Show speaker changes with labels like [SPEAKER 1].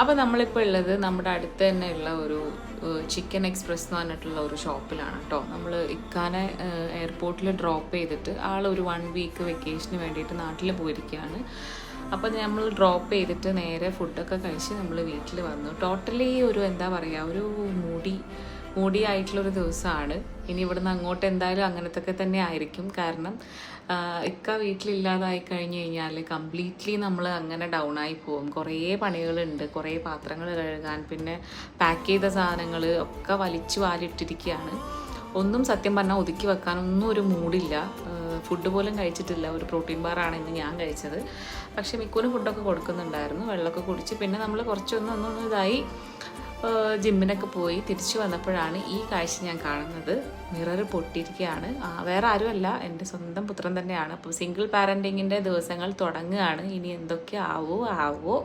[SPEAKER 1] അപ്പോൾ നമ്മളിപ്പോൾ ഉള്ളത് നമ്മുടെ അടുത്ത് ഉള്ള ഒരു ചിക്കൻ എക്സ്പ്രസ് എന്ന് പറഞ്ഞിട്ടുള്ള ഒരു ഷോപ്പിലാണ് കേട്ടോ നമ്മൾ ഇക്കാനെ എയർപോർട്ടിൽ ഡ്രോപ്പ് ചെയ്തിട്ട് ആൾ ഒരു വൺ വീക്ക് വെക്കേഷന് വേണ്ടിയിട്ട് നാട്ടിൽ പോയിരിക്കുകയാണ് അപ്പോൾ നമ്മൾ ഡ്രോപ്പ് ചെയ്തിട്ട് നേരെ ഫുഡൊക്കെ കഴിച്ച് നമ്മൾ വീട്ടിൽ വന്നു. ടോട്ടലി ഒരു എന്താ പറയുക ഒരു മൂടി മൂടി ആയിട്ടുള്ളൊരു ദിവസമാണ് ഇനി ഇവിടുന്ന് അങ്ങോട്ട് എന്തായാലും അങ്ങനത്തെ ഒക്കെ തന്നെ ആയിരിക്കും. കാരണം ഇക്ക വീട്ടിലില്ലാതായി കഴിഞ്ഞ് കഴിഞ്ഞാൽ കംപ്ലീറ്റ്ലി നമ്മൾ അങ്ങനെ ഡൗൺ ആയി പോകും. കുറേ പണികളുണ്ട് കുറേ പാത്രങ്ങൾ കഴുകാൻ പിന്നെ പാക്ക് ചെയ്ത സാധനങ്ങൾ ഒക്കെ വലിച്ചു വാലിട്ടിരിക്കുകയാണ് ഒന്നും സത്യം പറഞ്ഞാൽ ഒതുക്കി വെക്കാനൊന്നും ഒരു മൂഡില്ല ഫുഡ് പോലും കഴിച്ചിട്ടില്ല. ഒരു പ്രോട്ടീൻ ബാറാണ് ഇന്ന് ഞാൻ കഴിച്ചത്. പക്ഷേ മിക്കൂന് ഫുഡൊക്കെ കൊടുക്കുന്നുണ്ടായിരുന്നു. വെള്ളമൊക്കെ കുടിച്ച് പിന്നെ നമ്മൾ കുറച്ചൊന്നും ഒന്നും ഇതായി ജിമ്മിനൊക്കെ പോയി തിരിച്ചു വന്നപ്പോഴാണ് ഈ കാഴ്ച ഞാൻ കാണുന്നത്. മിറർ പൊട്ടിയിരിക്കുകയാണ്. വേറെ ആരുമല്ല. എന്റെ സ്വന്തം പുത്രൻ തന്നെയാണ്. അപ്പോൾ സിംഗിൾ പാരന്റിങ്ങിന്റെ ദിവസങ്ങൾ തുടങ്ങുകയാണ്. ഇനി എന്തൊക്കെ ആവോ ആവോ.